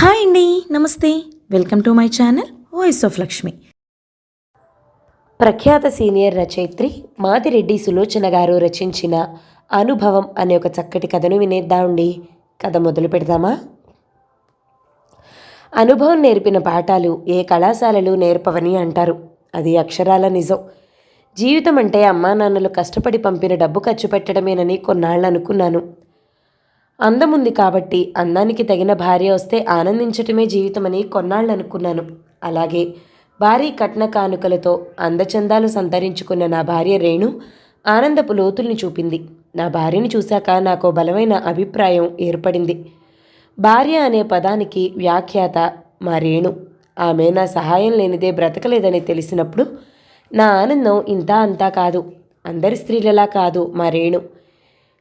Hi అండి నమస్తే. Welcome to my channel voice of Lakshmi. ప్రఖ్యాత సీనియర్ రచయిత్రి మాదిరెడ్డి సులోచన గారు రచించిన అనుభవం అనే ఒక చక్కటి కథను వినేద్దామండి కథ మొదలు పెడదామా? అనుభవం నేర్పిన పాఠాలు ఏ కళాశాలలు నేర్పవని అంటారు. అది అక్షరాల నిజం. జీవితం అంటే అమ్మా నాన్నలు కష్టపడి పంపిన డబ్బు ఖర్చు పెట్టడమేనని కొన్నాళ్ళు అనుకున్నాను అందముంది కాబట్టి అందానికి తగిన భార్య వస్తే ఆనందించటమే జీవితమని కొన్నాళ్ళు అనుకున్నాను అలాగే భారీ కట్న కానుకలతో అందచందాలు సంతరించుకున్న నా భార్య రేణు ఆనందపు లోతుల్ని చూపింది. నా భార్యను చూశాక నాకు బలమైన అభిప్రాయం ఏర్పడింది. భార్య అనే పదానికి వ్యాఖ్యాత మా రేణు. ఆమె నా సహాయం లేనిదే బ్రతకలేదని తెలిసినప్పుడు నా ఆనందం ఇంతా అంతా కాదు. అందరి స్త్రీలలా కాదు మా రేణు.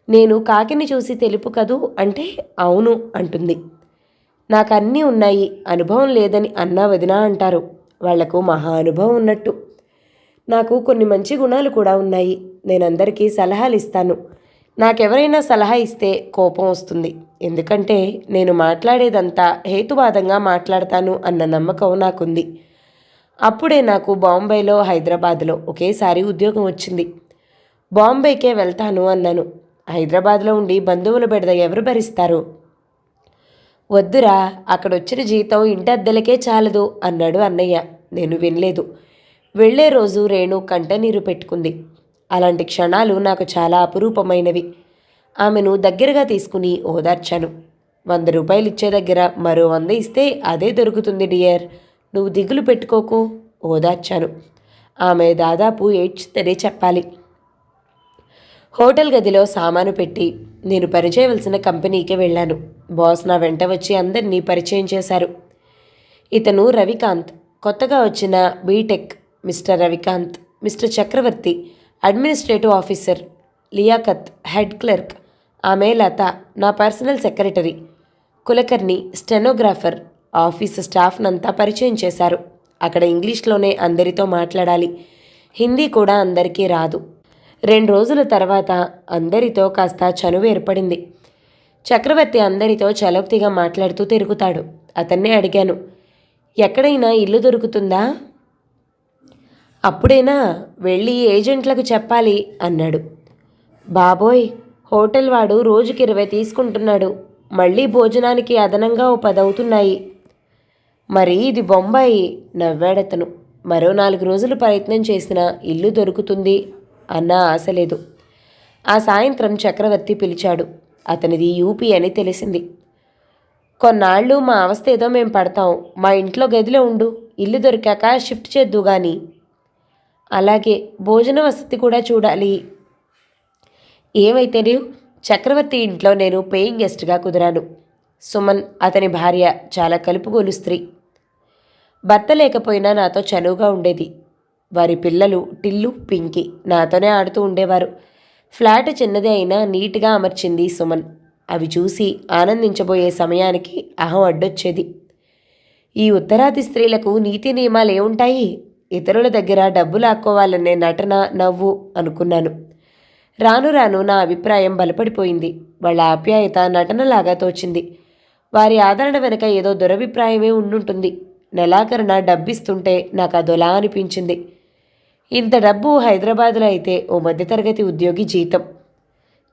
నేను కాకిని చూసి తెలుపు కదూ? అంటే అవును అంటుంది. నాకు అన్నీ ఉన్నాయి అనుభవం లేదని అన్నా వదినా అంటారు. వాళ్ళకు మహా అనుభవం ఉన్నట్టు. నాకు కొన్ని మంచి గుణాలు కూడా ఉన్నాయి. నేను అందరికీ సలహాలు ఇస్తాను. నాకెవరైనా సలహా ఇస్తే కోపం వస్తుంది. ఎందుకంటే నేను మాట్లాడేదంతా హేతువాదంగా మాట్లాడతాను అన్న నమ్మకం నాకుంది. అప్పుడే నాకు బాంబేలో హైదరాబాద్లో ఒకేసారి ఉద్యోగం వచ్చింది. బాంబేకే వెళ్తాను అన్నాను. హైదరాబాద్లో ఉండి బంధువులు బెడద ఎవరు భరిస్తారు? వద్దురా అక్కడొచ్చిన జీతం ఇంటి అద్దెలకే చాలదు అన్నాడు అన్నయ్య. నేను వినలేదు. వెళ్ళే రోజు రేణు కంటనీరు పెట్టుకుంది. అలాంటి క్షణాలు నాకు చాలా అపురూపమైనవి. ఆమెను దగ్గరగా తీసుకుని ఓదార్చాను. వంద రూపాయలు ఇచ్చే దగ్గర మరో వంద ఇస్తే అదే దొరుకుతుంది డియర్. నువ్వు దిగులు పెట్టుకోకు ఓదార్చాను. ఆమె దాదాపు ఏడ్చితేనే చెప్పాలి. హోటల్ గదిలో సామాను పెట్టి నేను పరిచయవలసిన కంపెనీకి వెళ్ళాను. బాస్ నా వెంట వచ్చి అందరినీ పరిచయం చేశారు. ఇతను రవికాంత్ కొత్తగా వచ్చిన BTech Mr Ravikanth Mr Chakravarthi administrative officer Liaquat head clerk ఆమె లత నా personal secretary Kulkarni stenographer office స్టాఫ్నంతా పరిచయం చేశారు. అక్కడ ఇంగ్లీష్లోనే అందరితో మాట్లాడాలి. హిందీ కూడా అందరికీ రాదు. రెండు రోజుల తర్వాత అందరితో కాస్త చనువు ఏర్పడింది. చక్రవర్తి అందరితో చలోక్తిగా మాట్లాడుతూ తిరుగుతాడు. అతన్నే అడిగాను ఎక్కడైనా ఇల్లు దొరుకుతుందా? అప్పుడైనా వెళ్ళి ఏజెంట్లకు చెప్పాలి అన్నాడు. బాబోయ్ హోటల్ వాడు రోజుకి ఇరవై తీసుకుంటున్నాడు. మళ్ళీ భోజనానికి అదనంగా ఓ పదవుతున్నాయి మరి ఇది బొంబాయి నవ్వాడతను. మరో నాలుగు రోజులు ప్రయత్నం చేసినా ఇల్లు దొరుకుతుంది. అన్న ఆశ లేదు ఆ సాయంత్రం చక్రవర్తి పిలిచాడు. అతనిది యూపీ అని తెలిసింది. కొన్నాళ్ళు మా అవస్థ ఏదో మేము పడతాం. మా ఇంట్లో గదిలో ఉండు. ఇల్లు దొరికాక షిఫ్ట్ చేద్దు గాని. అలాగే భోజన వసతి కూడా చూడాలి. ఏమైతే చక్రవర్తి ఇంట్లో నేను పేయింగ్ గెస్ట్గా కుదిరాను. సుమన్ అతని భార్య చాలా కలుపుగోలు స్త్రీ. భర్త లేకపోయినా నాతో చనువుగా ఉండేది. వారి పిల్లలు టిల్లు పింకీ నాతోనే ఆడుతూ ఉండేవారు. ఫ్లాట్ చిన్నదే అయినా నీట్గా అమర్చింది సుమన్. అవి చూసి ఆనందించబోయే సమయానికి అహం అడ్డొచ్చేది. ఈ ఉత్తరాది స్త్రీలకు నీతి నియమాలు ఏముంటాయి? ఇతరుల దగ్గర డబ్బు లాక్కోవాలనే నటన నవ్వు అనుకున్నాను. రాను రాను నా అభిప్రాయం బలపడిపోయింది. వాళ్ళ ఆప్యాయత నటనలాగా తోచింది. వారి ఆదరణ వెనుక ఏదో దురభిప్రాయమే ఉండుంటుంది. నెలాఖరున డబ్బిస్తుంటే నాకు అదొలా అనిపించింది. ఇంత డబ్బు హైదరాబాద్లో అయితే ఓ మధ్యతరగతి ఉద్యోగి జీతం.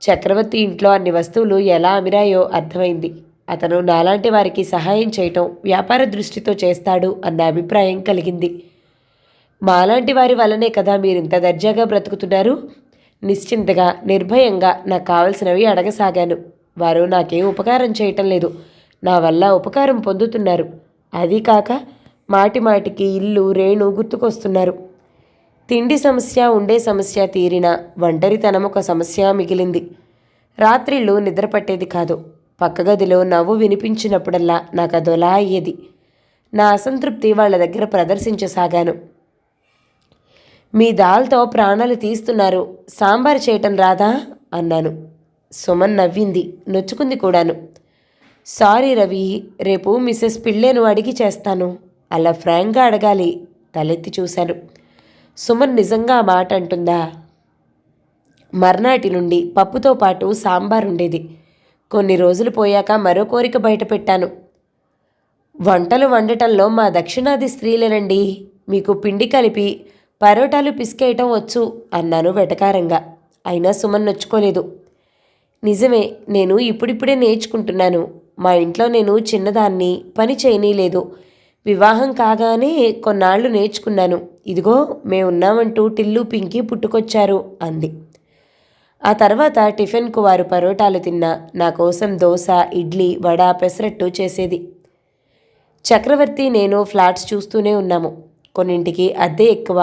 చక్రవర్తి ఇంట్లో అన్ని వస్తువులు ఎలా అమిరాయో అర్థమైంది. అతను నాలాంటి వారికి సహాయం చేయటం వ్యాపార దృష్టితో చేస్తాడు అన్న అభిప్రాయం కలిగింది. మాలాంటి వారి వల్లనే కదా మీరు ఇంత దర్జాగా బ్రతుకుతున్నారు? నిశ్చింతగా నిర్భయంగా నాకు కావలసినవి అడగసాగాను. వారు నాకేం ఉపకారం చేయటం లేదు. నా వల్ల ఉపకారం పొందుతున్నారు. అది కాక మాటి మాటికి ఇల్లు రేణు గుర్తుకొస్తున్నారు. తిండి సమస్య ఉండే సమస్య తీరిన ఒంటరితనం ఒక సమస్య మిగిలింది. రాత్రిళ్ళు నిద్రపట్టేది కాదు. పక్క గదిలో నవ్వు వినిపించినప్పుడల్లా నాకు అదోలా అయ్యేది. నా అసంతృప్తి వాళ్ళ దగ్గర ప్రదర్శించసాగాను. మీ దాల్తో ప్రాణాలు తీస్తున్నారు. సాంబార్ చేయటం రాదా? అన్నాను. సుమన్ నవ్వింది. నొచ్చుకుంది కూడాను. సారీ రవి రేపు మిస్సెస్ పిల్లేను అడిగి చేస్తాను. అలా ఫ్రాంక్గా అడగాలి. తలెత్తి చూశాను. సుమన్ నిజంగా ఆ మాట అంటుందా? మర్నాటి నుండి పప్పుతో పాటు సాంబార్ ఉండేది. కొన్ని రోజులు పోయాక మరో కోరిక బయట పెట్టాను. వంటలు వండటంలో మా దక్షిణాది స్త్రీలేనండి. మీకు పిండి కలిపి పరోటాలు పిసికేయటం వచ్చు అన్నాను వెటకారంగా. అయినా సుమన్ నొచ్చుకోలేదు. నిజమే నేను ఇప్పుడిప్పుడే నేర్చుకుంటున్నాను. మా ఇంట్లో నేను చిన్నదాన్ని పని చేయనీలేదు. వివాహం కాగానే కొన్నాళ్ళు నేర్చుకున్నాను. ఇదిగో మేమున్నామంటూ టిల్లు పింకి పుట్టుకొచ్చారు అంది. ఆ తర్వాత టిఫిన్కు వారు పరోటాలు తిన్నా. నా కోసం దోశ ఇడ్లీ వడ పెసరట్టు చేసేది. చక్రవర్తి నేను ఫ్లాట్స్ చూస్తూనే ఉన్నాము. కొన్నింటికి అద్దె ఎక్కువ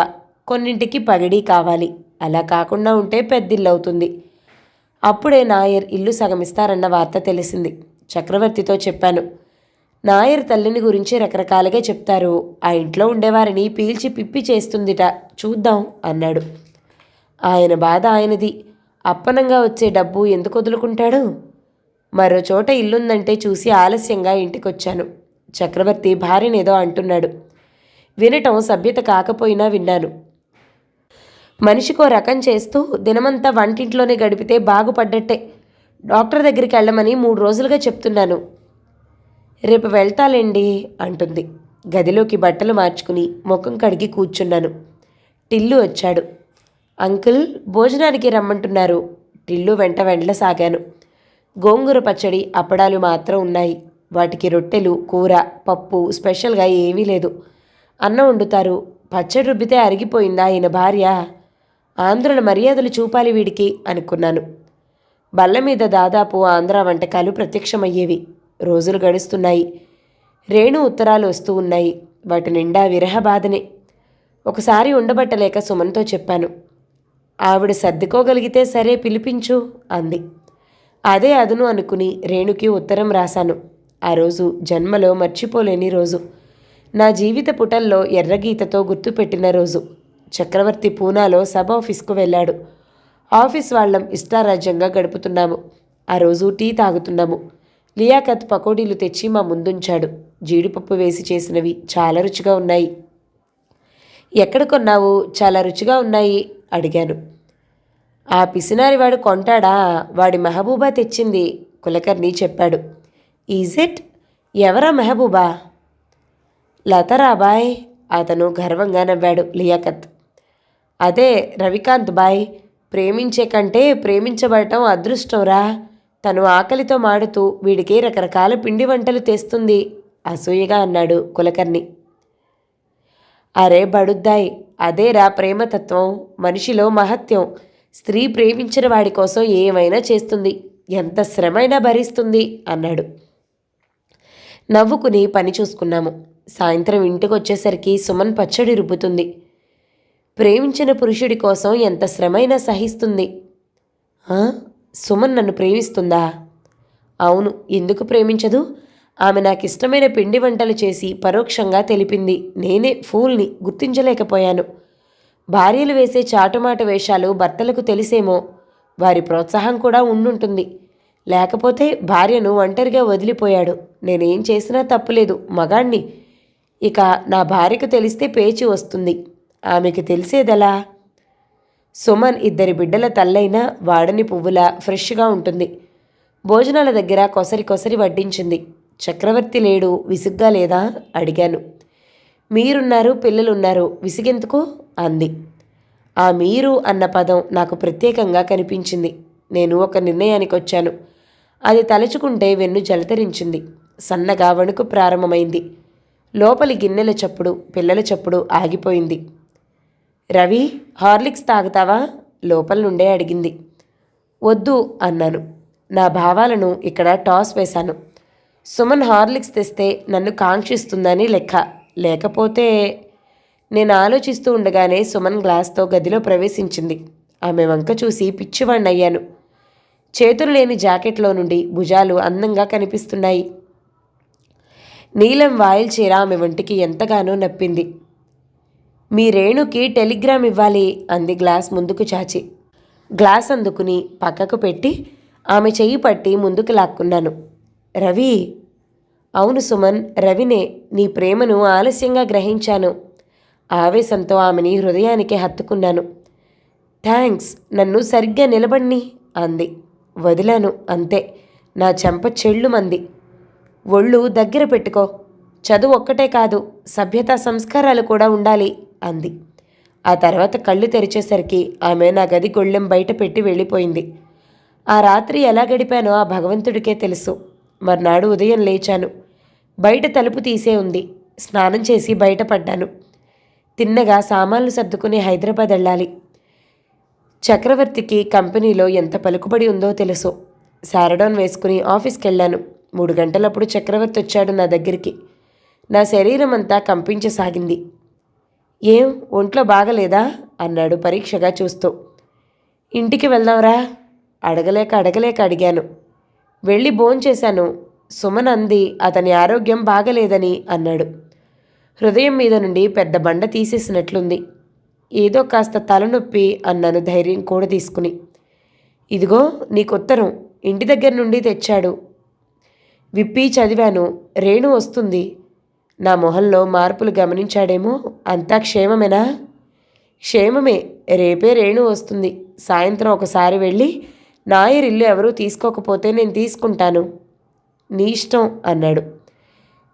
కొన్నింటికి పగిడి కావాలి. అలా కాకుండా ఉంటే పెద్దిల్లు అవుతుంది అప్పుడే నాయర్ ఇల్లు సగమిస్తారన్న వార్త తెలిసింది. చక్రవర్తితో చెప్పాను. నాయర్ తల్లిని గురించి రకరకాలుగా చెప్తారు. ఆ ఇంట్లో ఉండేవారిని పీల్చి పిప్పి చేస్తుందిట. చూద్దాం అన్నాడు. ఆయన బాధ ఆయనది. అప్పనంగా వచ్చే డబ్బు ఎందుకు వదులుకుంటాడు? మరో చోట ఇల్లుందంటే చూసి ఆలస్యంగా ఇంటికొచ్చాను. చక్రవర్తి భార్యనేదో అంటున్నాడు. వినటం సభ్యత కాకపోయినా విన్నాను. మనిషికో రకం చేస్తూ దినమంతా వంటింట్లోనే గడిపితే బాగుపడ్డట్టే. డాక్టర్ దగ్గరికి వెళ్ళమని మూడు రోజులుగా చెప్తున్నాను. రేపు వెళ్తాలేండి అంటుంది. గదిలోకి బట్టలు మార్చుకుని ముఖం కడిగి కూర్చున్నాను. టిల్లు వచ్చాడు. అంకుల్ భోజనానికి రమ్మంటున్నారు. టిల్లు వెంట వెళ్ళసాగాను గోంగూర పచ్చడి అప్పడాలు మాత్రం ఉన్నాయి. వాటికి రొట్టెలు కూర పప్పు స్పెషల్గా ఏమీ లేదు. అన్నం వండుతారు. పచ్చడి రుబ్బితే అరిగిపోయిందా ఈయన భార్య? ఆంధ్రుల మర్యాదలు చూపాలి వీడికి అనుకున్నాను. బల్ల మీద దాదాపు ఆంధ్ర వంటకాలు ప్రత్యక్షమయ్యేవి. రోజులు గడుస్తున్నాయి. రేణు ఉత్తరాలు వస్తూ ఉన్నాయి. వాటి నిండా విరహ బాధనే. ఒకసారి ఉండబట్టలేక సుమన్తో చెప్పాను. ఆవిడ సర్దుకోగలిగితే సరే పిలిపించు అంది. అదే అదును అనుకుని రేణుకి ఉత్తరం రాశాను. ఆ రోజు జన్మలో మర్చిపోలేని రోజు. నా జీవిత పుటల్లో ఎర్రగీతతో గుర్తుపెట్టిన రోజు. చక్రవర్తి పూనాలో సబ్ ఆఫీస్కు వెళ్ళాడు. ఆఫీస్ వాళ్ళం ఇష్టారాజ్యంగా గడుపుతున్నాము. ఆ రోజు టీ తాగుతున్నాము. లియాఖత్ పకోడీలు తెచ్చి మా ముందుంచాడు. జీడిపప్పు వేసి చేసినవి చాలా రుచిగా ఉన్నాయి. ఎక్కడ కొన్నావు? చాలా రుచిగా ఉన్నాయి అడిగాను. ఆ పిసినారివాడు కొంటాడా? వాడి మెహబూబా తెచ్చింది కులకర్ణి చెప్పాడు. Is it? ఎవరా మెహబూబా? లతరా బాయ్ అతను గర్వంగా నవ్వాడు లియాఖత్ అదే రవికాంత్ బాయ్ ప్రేమించే కంటే ప్రేమించబడటం అదృష్టంరా? తను ఆకలితో మాడుతూ వీడికి రకరకాల పిండి వంటలు తెస్తుంది అసూయగా అన్నాడు కులకర్ణి. అరే బడుద్దాయ్ అదేరా ప్రేమతత్వం మనిషిలో మహత్యం స్త్రీ ప్రేమించిన వాడి కోసం ఏమైనా చేస్తుంది ఎంత శ్రమైనా భరిస్తుంది అన్నాడు. నవ్వుకుని పని చూసుకున్నాము. సాయంత్రం ఇంటికి వచ్చేసరికి సుమన్ పచ్చడి రుబ్బుతుంది. ప్రేమించిన పురుషుడి కోసం ఎంత శ్రమైనా సహిస్తుంది. సుమన్ నన్ను ప్రేమిస్తుందా? అవును ఎందుకు ప్రేమించదు? ఆమె నాకు ఇష్టమైన పిండి వంటలు చేసి పరోక్షంగా తెలిపింది. నేనే ఫూల్ని గుర్తించలేకపోయాను. భార్యలు వేసే చాటుమాట వేషాలు భర్తలకు తెలిసేమో. వారి ప్రోత్సాహం కూడా ఉండుంటుంది. లేకపోతే భార్యను ఒంటరిగా వదిలిపోయాడు. నేనేం చేసినా తప్పులేదు మగాణ్ణి. ఇక నా భార్యకు తెలిస్తే పేచి వస్తుంది. ఆమెకి తెలిసేదెలా? సుమన్ ఇద్దరి బిడ్డల తల్లైన వాడని పువ్వులా ఫ్రెష్గా ఉంటుంది. భోజనాల దగ్గర కొసరి కొసరి వడ్డించింది. చక్రవర్తి లేడు విసుగ్గా లేదా? అడిగాను. మీరున్నారు పిల్లలున్నారు విసిగెందుకు? అంది. ఆ మీరు అన్న పదం నాకు ప్రత్యేకంగా కనిపించింది. నేను ఒక నిర్ణయానికి వచ్చాను అది తలుచుకుంటే వెన్ను జలతరించింది. సన్నగా వణుకు ప్రారంభమైంది. లోపలి గిన్నెల చప్పుడు పిల్లల చప్పుడు ఆగిపోయింది. రవి హార్లిక్స్ తాగుతావా? లోపల నుండే అడిగింది. వద్దు అన్నాను. నా భావాలను ఇక్కడ టాస్ వేశాను. సుమన్ హార్లిక్స్ తెస్తే నన్ను కాంక్షిస్తుందని లెక్క. లేకపోతే నేను ఆలోచిస్తూ ఉండగానే సుమన్ గ్లాస్తో గదిలో ప్రవేశించింది. ఆమె వంక చూసి పిచ్చివాణ్ణయ్యాను. చేతులు లేని జాకెట్లో నుండి భుజాలు అందంగా కనిపిస్తున్నాయి. నీలం వాయిల్ చీర ఆమె ఒంటికి ఎంతగానో నప్పింది. మీ రేణుకి టెలిగ్రామ్ ఇవ్వాలి అంది గ్లాస్ ముందుకు చాచి. గ్లాస్ అందుకుని పక్కకు పెట్టి ఆమె చెయ్యి పట్టి ముందుకు లాక్కున్నాను. రవి అవును సుమన్ రవినే నీ ప్రేమను ఆలస్యంగా గ్రహించాను. ఆవేశంతో ఆమెని హృదయానికి హత్తుకున్నాను. థ్యాంక్స్ నన్ను సరిగ్గా నిలబడిని అంది. వదిలాను అంతే. నా చెంప చెళ్ళు మంది ఒళ్ళు దగ్గర పెట్టుకో. చదువు ఒక్కటే కాదు సభ్యత సంస్కారాలు కూడా ఉండాలి. అంది. ఆ తర్వాత కళ్ళు తెరిచేసరికి ఆమె నా గది గొళ్ళెం బయట పెట్టి వెళ్ళిపోయింది. ఆ రాత్రి ఎలా గడిపానో ఆ భగవంతుడికే తెలుసు. మర్నాడు ఉదయం లేచాను. బయట తలుపు తీసే ఉంది. స్నానం చేసి బయటపడ్డాను తిన్నగా సామాన్లు సర్దుకుని హైదరాబాద్ వెళ్ళాలి. చక్రవర్తికి కంపెనీలో ఎంత పలుకుబడి ఉందో తెలుసు. సారడౌన్ వేసుకుని ఆఫీస్కి వెళ్ళాను మూడు గంటలప్పుడు చక్రవర్తి వచ్చాడు నా దగ్గరికి. నా శరీరం అంతా కంపించసాగింది. ఏం ఒంట్లో బాగలేదా? అన్నాడు పరీక్షగా చూస్తూ. ఇంటికి వెళ్దాంరా? అడగలేక అడగలేక అడిగాను. వెళ్ళి భోంచేశాను సుమన్ అంది అతని ఆరోగ్యం బాగలేదని అన్నాడు. హృదయం మీద నుండి పెద్ద బండ తీసేసినట్లుంది. ఏదో కాస్త తలనొప్పి అన్నాను ధైర్యం కూడా తీసుకుని. ఇదిగో నీకు ఉత్తరం ఇంటి దగ్గర నుండి తెచ్చాడు. విప్పి చదివాను. రేణు వస్తుంది. నా మొహంలో మార్పులు గమనించాడేమో అంతా క్షేమమేనా? క్షేమమే. రేపే రేణు వస్తుంది. సాయంత్రం ఒకసారి వెళ్ళి నాయర్ ఇల్లు ఎవరూ తీసుకోకపోతే నేను తీసుకుంటాను. నీ ఇష్టం అన్నాడు.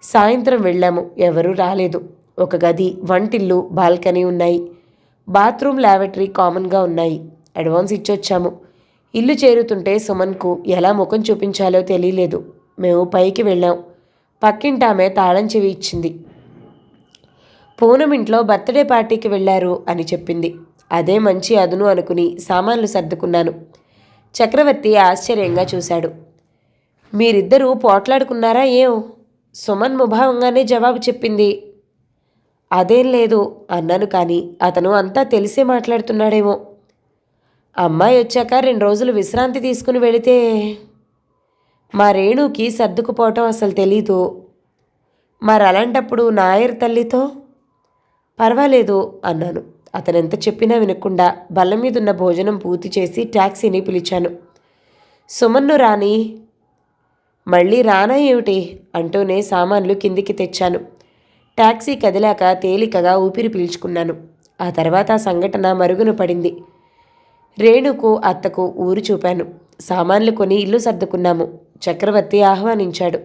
సాయంత్రం వెళ్ళాము. ఎవరూ రాలేదు. ఒక గది వంటిల్లు బాల్కనీ ఉన్నాయి. బాత్రూమ్ లాబరేటరీ కామన్గా ఉన్నాయి. అడ్వాన్స్ ఇచ్చొచ్చాము. ఇల్లు చేరుతుంటే సుమన్కు ఎలా ముఖం చూపించాలో తెలియలేదు. మేము పైకి వెళ్ళాం. పక్కింటామె తాళం చెవి ఇచ్చింది. పూనం ఇంట్లో బర్త్డే పార్టీకి వెళ్ళారు అని చెప్పింది. అదే మంచి అదును అనుకుని సామాన్లు సర్దుకున్నాను. చక్రవర్తి ఆశ్చర్యంగా చూశాడు. మీరిద్దరూ పోట్లాడుకున్నారా ఏం? సుమన్ ముభావంగానే జవాబు చెప్పింది. అదేం లేదు అన్నాను కానీ అతను అంతా తెలిసే మాట్లాడుతున్నాడేమో. అమ్మాయి వచ్చాక రెండు రోజులు విశ్రాంతి తీసుకుని వెళితే మా రేణుకి సర్దుకుపోవటం అసలు తెలీదు. మరి అలాంటప్పుడు నాయర్ తల్లితో? పర్వాలేదు అన్నాను. అతను ఎంత చెప్పినా వినకుండా బల్ల మీదున్న భోజనం పూర్తి చేసి ట్యాక్సీని పిలిచాను. సుమన్ను రాని? మళ్ళీ రానా ఏమిటి? అంటూనే సామాన్లు కిందికి తెచ్చాను. ట్యాక్సీ కదిలాక తేలికగా ఊపిరి పీల్చుకున్నాను. ఆ తర్వాత సంఘటన మరుగున పడింది. రేణుకు అత్తకు ఊరు చూపాను. సామాన్లు కొని ఇల్లు సర్దుకున్నాము. చక్రవర్తి ఆహ్వానించాడు.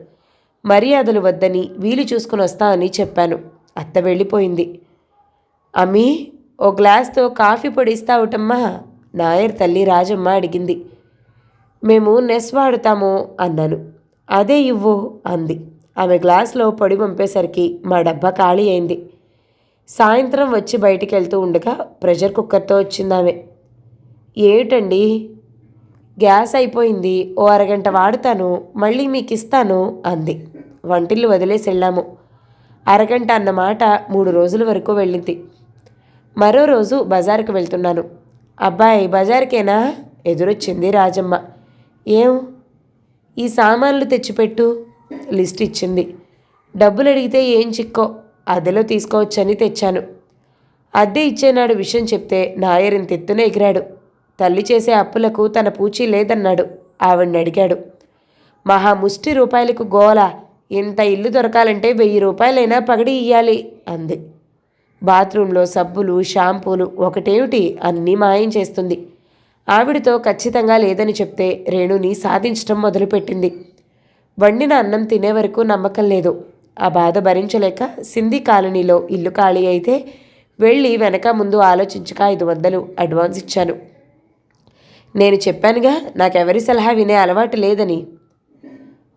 మర్యాదలు వద్దని వీలు చూసుకుని వస్తామని చెప్పాను. అత్త వెళ్ళిపోయింది. అమ్మీ ఓ గ్లాస్తో కాఫీ పొడి ఇస్తావుటమ్మా? నాయర్ తల్లి రాజమ్మ అడిగింది. మేము నెస్ వాడుతాము అన్నాను. అదే ఇవ్వు అంది. ఆమె గ్లాస్లో పొడి పంపేసరికి మా డబ్బా ఖాళీ అయింది. సాయంత్రం వచ్చి బయటికి వెళ్తూ ఉండగా ప్రెషర్ కుక్కర్తో వచ్చిందామె. ఏమిటండి? గ్యాస్ అయిపోయింది ఓ అరగంట వాడుతాను మళ్ళీ మీకు ఇస్తాను అంది. వంటిల్లు వదిలేసి వెళ్ళాము. అరగంట అన్నమాట మూడు రోజుల వరకు వెళ్ళింది. మరో రోజు బజారుకు వెళ్తున్నాను. అబ్బాయి బజార్కేనా? ఎదురొచ్చింది రాజమ్మ. ఏం? ఈ సామాన్లు తెచ్చిపెట్టు లిస్ట్ ఇచ్చింది. డబ్బులు అడిగితే ఏం చిక్కో అద్దెలో తీసుకోవచ్చని తెచ్చాను. అద్దె ఇచ్చేనాడు విషయం చెప్తే నాయరిని తెత్తున ఎగిరాడు. తల్లి చేసే అప్పులకు తన పూచీ లేదన్నాడు. ఆవిడ్ని అడిగాడు. మహా ముష్టి రూపాయలకు గోల. ఇంత ఇల్లు దొరకాలంటే వెయ్యి రూపాయలైనా పగడి ఇయ్యాలి అంది. బాత్రూంలో సబ్బులు షాంపూలు ఒకటేమిటి అన్నీ మాయం చేస్తుంది. ఆవిడతో ఖచ్చితంగా లేదని చెప్తే రేణుని సాధించటం మొదలుపెట్టింది. వండిన అన్నం తినే వరకు నమ్మకం లేదు. ఆ బాధ భరించలేక సింధీ కాలనీలో ఇల్లు ఖాళీ అయితే వెళ్ళి వెనక ముందు ఆలోచించక ఐదు వందలు అడ్వాన్స్ ఇచ్చాను. నేను చెప్పానుగా నాకెవరి సలహా వినే అలవాటు లేదని.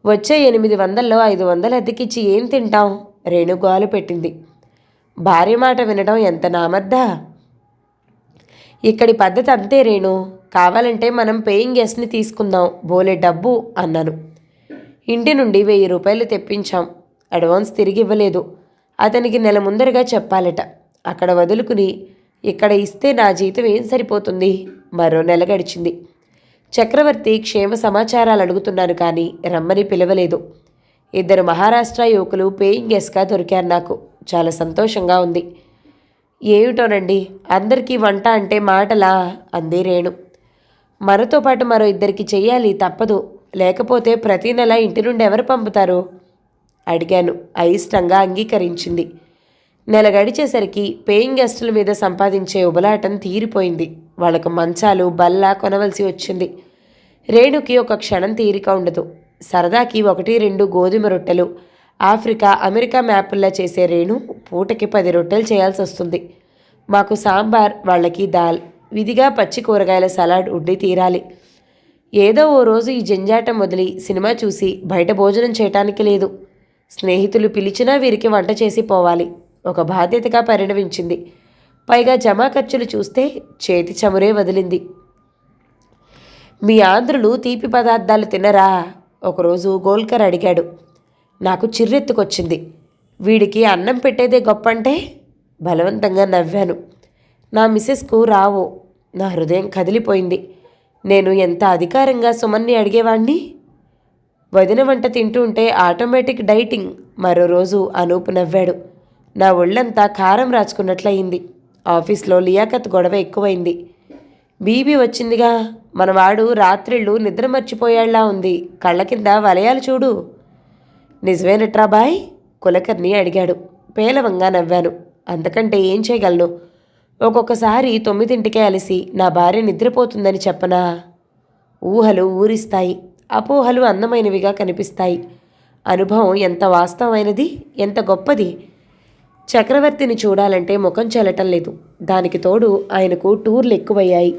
వచ్చే ఎనిమిది వందల్లో ఐదు వందలు అద్దెకిచ్చి ఏం తింటాం? రేణు గోలు పెట్టింది. భార్య మాట వినడం ఎంత నామర్దా ఇక్కడి పద్ధతి అంతే రేణు. కావాలంటే మనం పేయింగ్ గెస్ట్ని తీసుకుందాం బోలే డబ్బు అన్నాను. ఇంటి నుండి వెయ్యి రూపాయలు తెప్పించాం. అడ్వాన్స్ తిరిగి ఇవ్వలేదు. అతనికి నెల ముందరగా చెప్పాలట. అక్కడ వదులుకుని ఇక్కడ ఇస్తే నా జీతం ఏం సరిపోతుంది? మరో నెల గడిచింది. చక్రవర్తి క్షేమ సమాచారాలు అడుగుతున్నాను కానీ రమ్మని పిలవలేదు. ఇద్దరు మహారాష్ట్ర యువకులు పేయింగ్ గెస్ట్గా దొరికారు నాకు. చాలా సంతోషంగా ఉంది. ఏమిటోనండి అందరికీ వంట అంటే మాటలా? అంది రేణు. మనతో పాటు మరో ఇద్దరికి చెయ్యాలి తప్పదు. లేకపోతే ప్రతి నెల ఇంటి నుండి ఎవరు పంపుతారు? అడిగాను. అయిష్టంగా అంగీకరించింది. నెల గడిచేసరికి పేయింగ్ గెస్టుల మీద సంపాదించే ఉబలాటం తీరిపోయింది. వాళ్ళకు మంచాలు బల్ల కొనవలసి వచ్చింది. రేణుకి ఒక క్షణం తీరిక ఉండదు. సరదాకి ఒకటి రెండు గోధుమ రొట్టెలు. ఆఫ్రికా అమెరికా మ్యాపుల్లా చేసే రేణు పూటకి పది రొట్టెలు చేయాల్సి వస్తుంది. మాకు సాంబార్ వాళ్ళకి దాల్. విధిగా పచ్చి కూరగాయల సలాడ్ ఉండి తీరాలి. ఏదో ఓ రోజు ఈ జంజాటం వదిలి సినిమా చూసి బయట భోజనం చేయటానికి లేదు. స్నేహితులు పిలిచినా వీరికి వంట చేసి పోవాలి. ఒక బాధ్యతగా పరిణమించింది. పైగా జమా ఖర్చులు చూస్తే చేతి చమురే వదిలింది. మీ ఆంధ్రులు తీపి పదార్థాలు తినరా? ఒకరోజు గోల్కర్ అడిగాడు. నాకు చిర్రెత్తుకొచ్చింది. వీడికి అన్నం పెట్టేదే గొప్ప అంటే బలవంతంగా నవ్వాను. నా మిసెస్కు రావు. నా హృదయం కదిలిపోయింది. నేను ఎంత అధికారంగా సుమన్ని అడిగేవాణ్ణి? వదిన వంట తింటూ ఉంటే ఆటోమేటిక్ డైటింగ్. మరో రోజు అనూపు నవ్వాడు. నా ఒళ్ళంతా కారం రాచుకున్నట్లయింది. ఆఫీస్లో లియాకత్ గొడవ ఎక్కువైంది. బీబీ వచ్చిందిగా మనవాడు రాత్రిళ్ళు నిద్ర మర్చిపోయేలా ఉంది. కళ్ళ కింద వలయాలు చూడు. నిజమేనట్రా బాయ్? కులకర్ణి అడిగాడు. పేలవంగా నవ్వాను. అంతకంటే ఏం చేయగలను? ఒక్కొక్కసారి తొమ్మిదింటికే అలసి నా భార్య నిద్రపోతుందని చెప్పనా? ఊహలు ఊరిస్తాయి. అపోహలు అందమైనవిగా కనిపిస్తాయి. అనుభవం ఎంత వాస్తవమైనది? ఎంత గొప్పది? చక్రవర్తిని చూడాలంటే ముఖం చెల్లటం లేదు. దానికి తోడు ఆయనకు టూర్లు ఎక్కువయ్యాయి.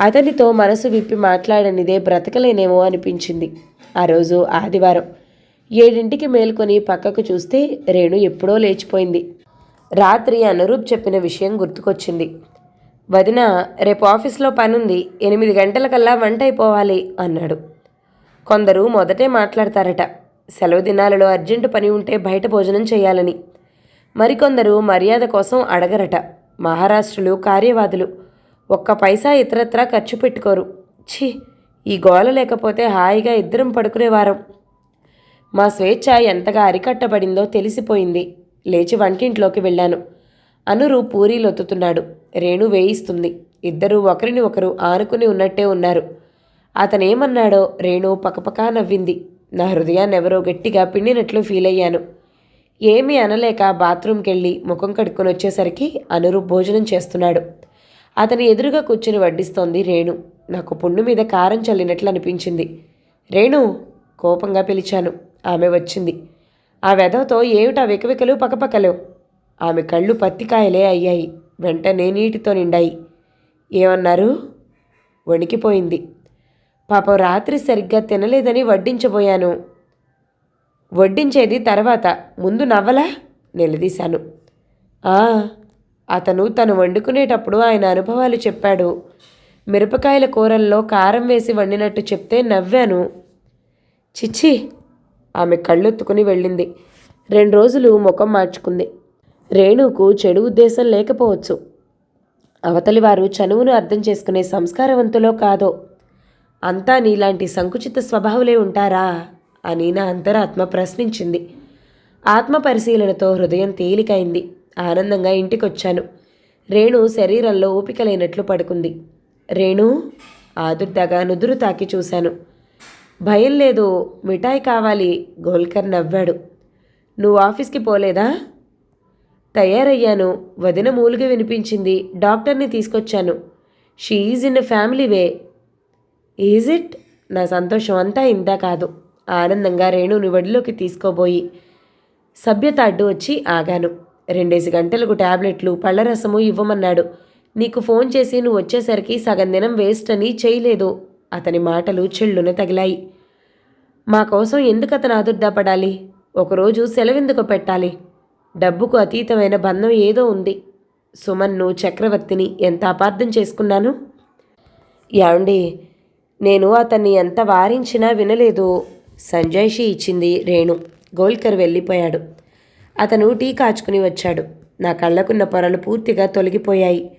అతనితో మనసు విప్పి మాట్లాడనిదే బ్రతకలేనేమో అనిపించింది. ఆ రోజు ఆదివారం. ఏడింటికి మేల్కొని పక్కకు చూస్తే రేణు ఎప్పుడో లేచిపోయింది. రాత్రి అనురూప్ చెప్పిన విషయం గుర్తుకొచ్చింది. వదిన రేపు ఆఫీస్లో పనుంది. ఎనిమిది గంటలకల్లా వంట అయిపోవాలి అన్నాడు. కొందరు మొదటే మాట్లాడతారట. సెలవు దినాలలో అర్జెంటు పని ఉంటే బయట భోజనం చేయాలని. మరికొందరు మర్యాద కోసం అడగరట. మహారాష్ట్రులు కార్యవాదులు ఒక్క పైసా ఇతరత్రా ఖర్చు పెట్టుకోరు. ఛీ ఈ గోల లేకపోతే హాయిగా ఇద్దరం పడుకునేవారం. మా స్వేచ్ఛ ఎంతగా అరికట్టబడిందో తెలిసిపోయింది. లేచి వంటింట్లోకి వెళ్ళాను. అనురు పూరీలొత్తుతున్నాడు. రేణు వేయిస్తుంది. ఇద్దరూ ఒకరిని ఒకరు ఆనుకుని ఉన్నట్టే ఉన్నారు. అతనేమన్నాడో రేణు పకపకా నవ్వింది. నా హృదయాన్ని ఎవరో గట్టిగా పిండినట్లు ఫీల్ అయ్యాను ఏమీ అనలేక బాత్రూమ్కి వెళ్ళి ముఖం కడుక్కొని వచ్చేసరికి అనురు భోజనం చేస్తున్నాడు. అతని ఎదురుగా కూర్చుని వడ్డిస్తోంది రేణు. నాకు పుండు మీద కారం చల్లినట్లు అనిపించింది. రేణు! కోపంగా పిలిచాను. ఆమె వచ్చింది. ఆ వెధవతో ఏమిటా వికవికలు పకపకలు? ఆమె కళ్ళు పత్తికాయలే అయ్యాయి. వెంటనే నీటితో నిండాయి. ఏమన్నారు? వణికిపోయింది. పాపం రాత్రి సరిగ్గా తినలేదని వడ్డించబోయాను. వడ్డించేది తర్వాత ముందు నవ్వలా? నిలదీశాను. "ఆ," అతను తను వండుకునేటప్పుడు ఆయన అనుభవాలు చెప్పాడు. మిరపకాయల కూరల్లో కారం వేసి వండినట్టు చెప్తే నవ్వాను. చిచ్చి ఆమె కళ్ళొత్తుకుని వెళ్ళింది. రెండు రోజులు ముఖం మార్చుకుంది. రేణుకు చెడు ఉద్దేశం లేకపోవచ్చు. అవతలి వారు చనువును అర్థం చేసుకునే సంస్కారవంతులో కాదో. అంతా నీలాంటి సంకుచిత స్వభావులే ఉంటారా? అని నా అంతరాత్మ ప్రశ్నించింది. ఆత్మ పరిశీలనతో హృదయం తేలికైంది. ఆనందంగా ఇంటికొచ్చాను. రేణు శరీరంలో ఓపిక లేనట్లు పడుకుంది. రేణు ఆదుర్దాగా నుదురు తాకి చూశాను. భయం లేదు మిఠాయి కావాలి గోల్కర్ నవ్వాడు. నువ్వు ఆఫీస్కి పోలేదా? తయారయ్యాను. వదిన మూలుగ వినిపించింది. డాక్టర్ని తీసుకొచ్చాను. She is in family way. Is it? నా సంతోషం అంతా ఇందా కాదు ఆనందంగా రేణుని వడిలోకి తీసుకోబోయి సభ్యత అడ్డు వచ్చి ఆగాను. రెండేసి గంటలకు టాబ్లెట్లు పళ్ళరసము ఇవ్వమన్నాడు. నీకు ఫోన్ చేసి నువ్వు వచ్చేసరికి సగం దినం వేస్ట్ అని చేయలేదు. అతని మాటలు చెళ్ళున తగిలాయి. మా కోసం ఎందుకు అతను ఆదుర్దాపడాలి? ఒకరోజు సెలవెందుకు పెట్టాలి? డబ్బుకు అతీతమైన బంధం ఏదో ఉంది. సుమన్ను చక్రవర్తిని ఎంత అపార్థం చేసుకున్నాను? యాండి నేను అతన్ని ఎంత వారించినా వినలేదు. సంజయ్షి ఇచ్చింది రేణు. గోల్కర్ వెళ్ళిపోయాడు. అతను టీ కాచుకుని వచ్చాడు. నా కళ్ళకున్న పొరలు పూర్తిగా తొలగిపోయాయి.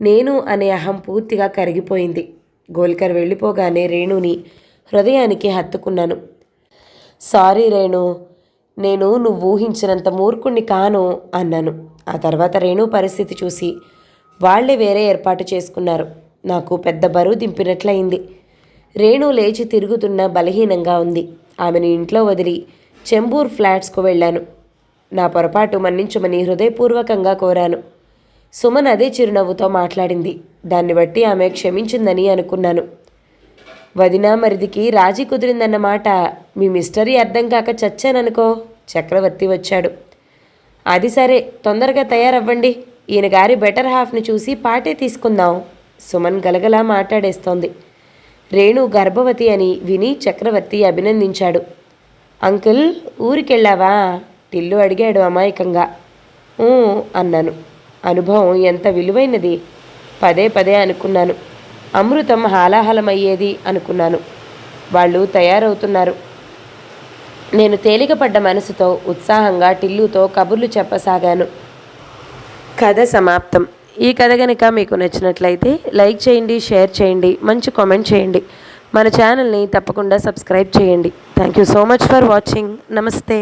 నేను అనే అహం పూర్తిగా కరిగిపోయింది. గోల్కర్ వెళ్ళిపోగానే రేణుని హృదయానికి హత్తుకున్నాను. సారీ రేణు నేను నువ్వు ఊహించినంత మూర్ఖుణ్ణి కాను అన్నాను. ఆ తర్వాత రేణు పరిస్థితి చూసి వాళ్ళే వేరే ఏర్పాటు చేసుకున్నారు. నాకు పెద్ద బరువు దింపినట్లయింది. రేణు లేచి తిరుగుతున్న బలహీనంగా ఉంది. ఆమెను ఇంట్లో వదిలి చెంబూర్ ఫ్లాట్స్కు వెళ్ళాను. నా పొరపాటు మన్నించమని హృదయపూర్వకంగా కోరాను. సుమన్ అదే చిరునవ్వుతో మాట్లాడింది. దాన్ని బట్టి ఆమె క్షమించిందని అనుకున్నాను. వదినా మరిదికి రాజీ కుదిరిందన్నమాట మీ మిస్టరీ అర్థం కాక చచ్చాననుకో చక్రవర్తి వచ్చాడు. అది సరే తొందరగా తయారవ్వండి. ఈయన గారి బెటర్ హాఫ్ని చూసి పాటే తీసుకుందాం. సుమన్ గలగలా మాట్లాడేస్తోంది. రేణు గర్భవతి అని విని చక్రవర్తి అభినందించాడు. అంకుల్ ఊరికెళ్ళావా? టిల్లు అడిగాడు అమాయకంగా. "ఊ" అన్నాను. అనుభవం ఎంత విలువైనది? పదే పదే అనుకున్నాను. అమృతం హాలాహలమయ్యేది అనుకున్నాను. వాళ్ళు తయారవుతున్నారు. నేను తేలికపడ్డ మనసుతో ఉత్సాహంగా టిల్లుతో కబుర్లు చెప్పసాగాను. కథ సమాప్తం. ఈ కథ కనుక మీకు నచ్చినట్లయితే లైక్ చేయండి షేర్ చేయండి మంచి కామెంట్ చేయండి. మన ఛానల్ని తప్పకుండా సబ్స్క్రైబ్ చేయండి. Thank you so much for watching నమస్తే.